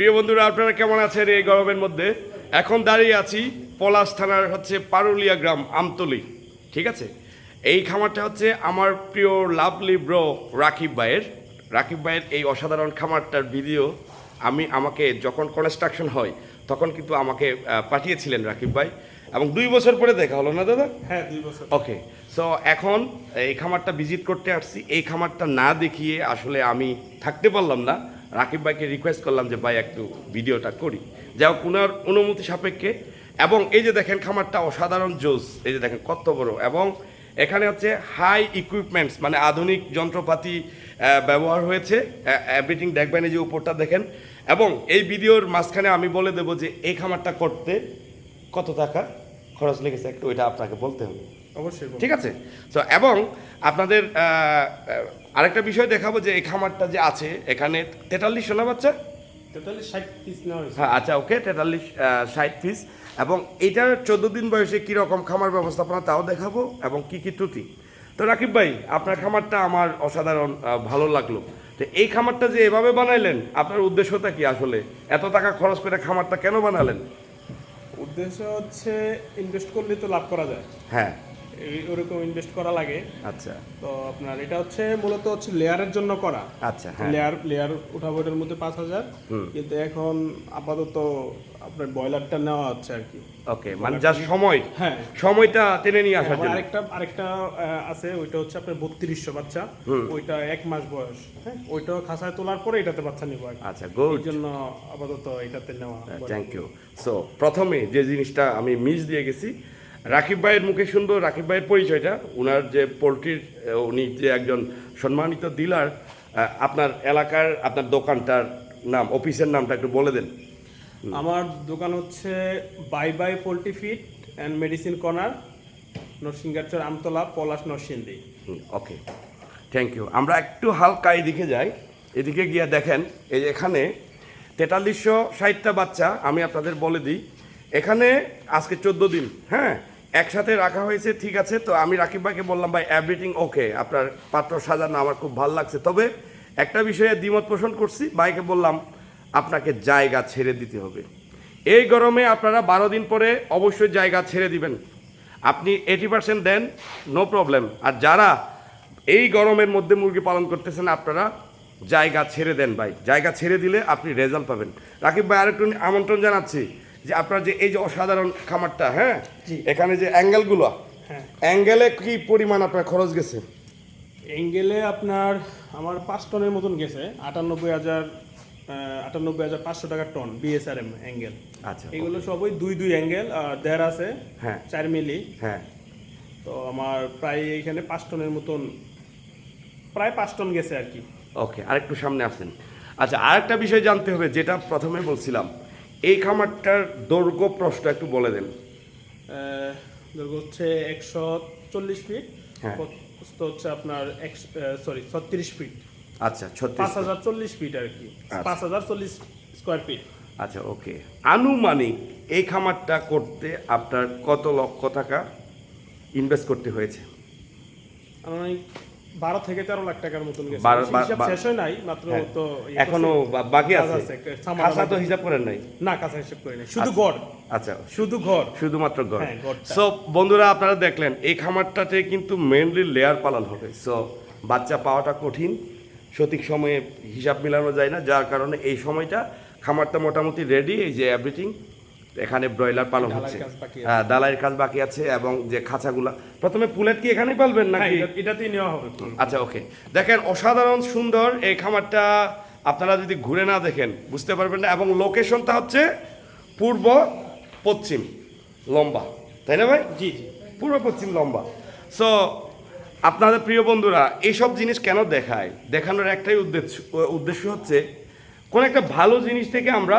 প্রিয় বন্ধুরা আপনারা কেমন আছেন এই গরমের মধ্যে? এখন দাঁড়িয়ে আছি পলাশ থানার হচ্ছে পারুলিয়া গ্রাম আমতলি ঠিক আছে? এই খামারটা হচ্ছে আমার প্রিয় লাভলি ব্রো রাকিব ভাইয়ের। রাকিব ভাইয়ের এই অসাধারণ খামারটার ভিডিও আমি আমাকে যখন কনস্ট্রাকশন হয় তখন কিন্তু আমাকে পাঠিয়েছিলেন রাকিব ভাই। এবং দুই বছর পরে দেখা হলো না দাদা? হ্যাঁ দুই বছর। ওকে সো এখন এই খামারটা ভিজিট করতে আসছি। এই খামারটা না দেখিয়ে আসলে আমি থাকতে পারলাম না। রাকিব ভাইকে রিকোয়েস্ট করলাম যে ভাই একটু ভিডিওটা করি। যা হোক ওনার অনুমতি সাপেক্ষে এবং এই যে দেখেন খামারটা অসাধারণ জোস, এই যে দেখেন কত বড় এবং এখানে হচ্ছে হাই ইকুইপমেন্টস মানে আধুনিক যন্ত্রপাতি ব্যবহার হয়েছে। এভরিথিং দেখবেন এই যে উপরটা দেখেন। এবং এই ভিডিওর মাঝখানে আমি বলে দেবো যে এই খামারটা করতে কত টাকা খরচ লেগেছে একটু ওইটা আপনাকে বলতে হবে। অবশ্যই ঠিক আছে? তো এবং আপনাদের আরেকটা বিষয় দেখাবো যে এই খামারটা যে আছে এখানে তেতাল্লিশ সোনা বাচ্চা? তেতাল্লিশ ষাট পিস নেওয়া হয়েছে। হ্যাঁ আচ্ছা ওকে তেতাল্লিশ ষাট পিস এবং এটার চোদ্দ দিন বয়সে কীরকম খামার ব্যবস্থাপনা তাও দেখাবো এবং কি কি ত্রুটি। তো রাকিব ভাই আপনার খামারটা আমার অসাধারণ ভালো লাগল। তো এই খামারটা যে এভাবে বানাইলেন আপনার উদ্দেশ্যটা কি আসলে? এত টাকা খরচ করে খামারটা কেন বানালেন? উদ্দেশ্য হচ্ছে ইনভেস্ট করলে তো লাভ করা যায়। হ্যাঁ। ওরকম ইনভেস্ট করা লাগে। আচ্ছা। তো আপনার এটা হচ্ছে মূলত হচ্ছে লেয়ারের জন্য করা। আচ্ছা হ্যাঁ। লেয়ার লেয়ার উঠাবো এটার মধ্যে পাঁচ হাজার। কিন্তু এখন আপাতত আপনার নেওয়া হচ্ছে আর কি। ওকে মানে সময়। হ্যাঁ। সময়টা টেনে নিয়ে আসার জন্য। আরেকটা আরেকটা আছে ওইটা হচ্ছে আপনার বত্রিশশো বাচ্চা। ওইটা এক মাস বয়স। হ্যাঁ ওইটাও খাসায় তোলার পরে এটাতে বাচ্চা নিবো। আচ্ছা গুড এই জন্য আপাতত এটাতে নেওয়া থ্যাংক ইউ সো প্রথমে যে জিনিসটা আমি মিস দিয়ে গেছি রাকিব ভাইয়ের মুখে শুনব রাকিব ভাইয়ের পরিচয়টা। ওনার যে পোলট্রির উনি যে একজন সম্মানিত ডিলার আপনার এলাকার আপনার দোকানটার নাম অফিসের নামটা একটু বলে দেন। আমার দোকান হচ্ছে bye bye poultry feed and medicine corner Narsingachar Amtala Palash Narsingdi. Okay. Thank you আমরা একটু হালকা এদিকে যাই। এদিকে গিয়ে দেখেন এই এখানে তেতাল্লিশশো ষাটটা বাচ্চা আমি আপনাদের বলে দিই। এখানে আজকে চোদ্দ দিন হ্যাঁ? একসাথে রাখা হয়েছে, ঠিক আছে, তো আমি রাকিব ভাইকে বললাম, ভাই এভরিথিং ওকে আপনার পাত্র সাজানো আমার খুব ভালো লাগছে। তবে একটা বিষয়ে দ্বিমত পোষণ করছি, ভাইকে বললাম, আপনাকে জায়গা ছেড়ে দিতে হবে। এই গরমে আপনারা বারো দিন পরে অবশ্যই জায়গা ছেড়ে দিবেন। আপনি eighty percent then no problem আর যারা এই গরমের মধ্যে মুরগি পালন করতেছেন, আপনারা জায়গা ছেড়ে দেন, ভাই। জায়গা ছেড়ে দিলে আপনি রেজাল্ট পাবেন। রাকিব ভাই, আরেকটু আমন্ত্রণ জানাচ্ছি। যে আপনার যে এই যে অসাধারণ খামারটা হ্যাঁ। এখানে যে অ্যাঙ্গেলগুলো হ্যাঁ। অ্যাঙ্গেলে কি পরিমাণ আপনার খরচ গেছে? অ্যাঙ্গেলে আপনার আমার পাঁচ টনের মতন গেছে আটানব্বই হাজার আটানব্বই হাজার পাঁচশো টাকা টন বিএসআরএম অ্যাঙ্গেল। আচ্ছা এগুলো সবই দুই দুই অ্যাঙ্গেল দেড় আছে হ্যাঁ। চার মিলি। হ্যাঁ। তো আমার প্রায় এইখানে পাঁচ টনের মতন প্রায় পাঁচ টন গেছে আর কি। ওকে আরেকটু সামনে আসেন। আচ্ছা আরেকটা বিষয় জানতে হবে যেটা প্রথমে বলছিলাম এই খামারটার দৈর্ঘ্য প্রশ্ন একটু বলে দেন। দৈর্ঘ্য হচ্ছে একশো চল্লিশ ফিট হ্যাঁ। প্রস্থ হচ্ছে আপনার এক সরি ছত্রিশ ফিট। আচ্ছা পাঁচ হাজার চল্লিশ ফিট আর কি। আচ্ছা। পাঁচ হাজার চল্লিশ স্কোয়ার ফিট আচ্ছা ওকে। আনুমানিক এই খামারটা করতে আপনার কত লক্ষ টাকা ইনভেস্ট করতে হয়েছে? আনুমানিক 12 থেকে 13 লাখ টাকার মতন শেষ হয় নাই মাত্র হ্যাঁ। তো ইয়ে এখনও বাকি আছে? কাঁচা তো হিসাব করেন নাই? না কাঁচা হিসাব নাই। শুধু আচ্ছা।, আচ্ছা। শুধু ঘর শুধুমাত্র ঘর সো হ্যাঁ, বন্ধুরা আপনারা দেখলেন এই খামারটাতে কিন্তু মেইনলি লেয়ার পালন হবে। সো বাচ্চা পাওয়াটা কঠিন সঠিক সময়ে হিসাব মিলানো যায় না। যার কারণে এই সময়টা খামারটা মোটামুটি রেডি এই যে এভরিথিং এখানে ব্রয়লার পালন হচ্ছে। কাজ বাকি আছে। হ্যাঁ ডালাইয়ের কাজ বাকি আছে এবং যে খাঁচাগুলা প্রথমে পুলেট কি এখানেই পালবেন নাকি? এটাতেই নেওয়া হবে আচ্ছা ওকে। দেখেন অসাধারণ সুন্দর এই খামারটা আপনারা যদি ঘুরে না দেখেন বুঝতে পারবেন না। এবং লোকেশনটা হচ্ছে পূর্ব পশ্চিম লম্বা। তাই না ভাই? জি জি। পূর্ব পশ্চিম লম্বা। সো আপনাদের প্রিয় বন্ধুরা এইসব জিনিস কেন দেখায়? দেখানোর একটাই উদ্দেশ্য উদ্দেশ্য হচ্ছে কোন একটা ভালো জিনিস থেকে আমরা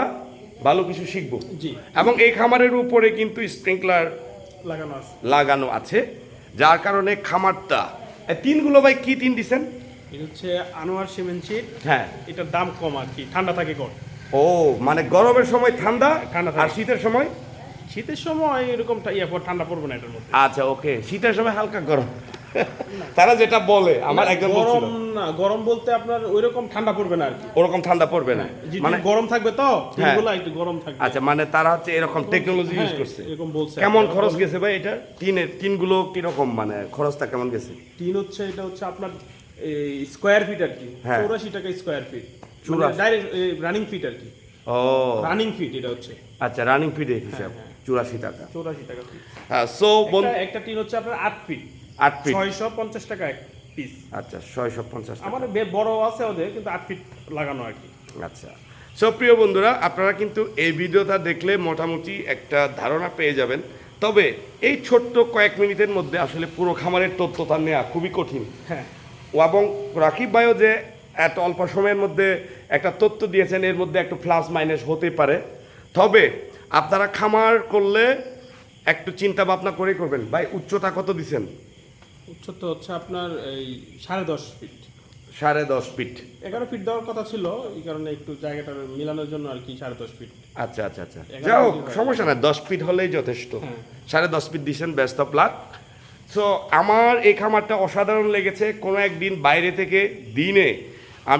ভালো কিছু শিখব। জি। এবং এই খামারের উপরে কিন্তু স্প্রিংকলার লাগানো আছে। লাগানো আছে। যার কারণে খামারটা তিনগুলো ভাই কি তিন দিছেন? এটা হচ্ছে আনোয়ার সিমেন্ট শীট। হ্যাঁ। এটার দাম কম আর কি। ঠান্ডা থাকে কম ও মানে গরমের সময় ঠান্ডা ঠান্ডা আর শীতের সময়? শীতের সময় এরকম ঠান্ডা পড়বে না এটার মধ্যে। আচ্ছা ওকে। শীতের সময় হালকা গরম। তারা যেটা বলে আমার একজন গরম না গরম বলতে আপনার ওইরকম ঠান্ডা পড়বে না আর কি। ওরকম ঠান্ডা পড়বে না। মানে গরম থাকবে তো হ্যাঁ। টিনগুলো একটু গরম থাকবে। আচ্ছা মানে তারা হচ্ছে এরকম টেকনোলজি ইউজ হ্যাঁ, করছে। এরকম বলছে। কেমন খরচ গেছে ভাই এটা? টিনের টিনগুলো কীরকম মানে খরচটা কেমন গেছে? টিন হচ্ছে এটা হচ্ছে আপনার এই স্কোয়ার ফিট আর কি হ্যাঁ। চৌরাশি টাকা square feet. Direct running feet আর কি। ও। রানিং ফিট এটা হচ্ছে। আচ্ছা রানিং ফিডের হিসাব হ্যাঁ, চুরাশি টাকা। চৌরাশি টাকা হ্যাঁ সো একটা টিন হচ্ছে আপনার আট ফিট আট ফিট ছয়শো পঞ্চাশ টাকা এক পিস আচ্ছা ছয়শো পঞ্চাশ আমাদের বে- বড় আছে ওদের কিন্তু আট ফিট লাগানো আর কি। আচ্ছা। সো প্রিয় বন্ধুরা আপনারা কিন্তু এই ভিডিওটা দেখলে মোটামুটি একটা ধারণা পেয়ে যাবেন। তবে এই ছোট্ট কয়েক মিনিটের মধ্যে আসলে পুরো খামারের তথ্যটা নেওয়া খুবই কঠিন। হ্যাঁ। এবং রাকিব ভাইও যে এত অল্প সময়ের মধ্যে একটা তথ্য দিয়েছেন এর মধ্যে একটু প্লাস মাইনাস হতে পারে। তবে আপনারা খামার করলে একটু চিন্তা ভাবনা করে করবেন ভাই উচ্চতা কত দিছেন? উচ্চতা হচ্ছে আপনার এই সাড়ে দশ ফিট সাড়ে দশ ফিট এগারো ফিট দেওয়ার কথা ছিল এই কারণে একটু জায়গাটা মিলানোর জন্য আর কি সাড়ে দশ ফিট আচ্ছা আচ্ছা আচ্ছা। যাও হোক সমস্যা নাই দশ ফিট হলেই যথেষ্ট। হ্যাঁ। সাড়ে দশ ফিট দিয়েছেন ব্যস্ত প্লাক সো আমার এই খামারটা অসাধারণ লেগেছে। কোনো একদিন বাইরে থেকে দিনে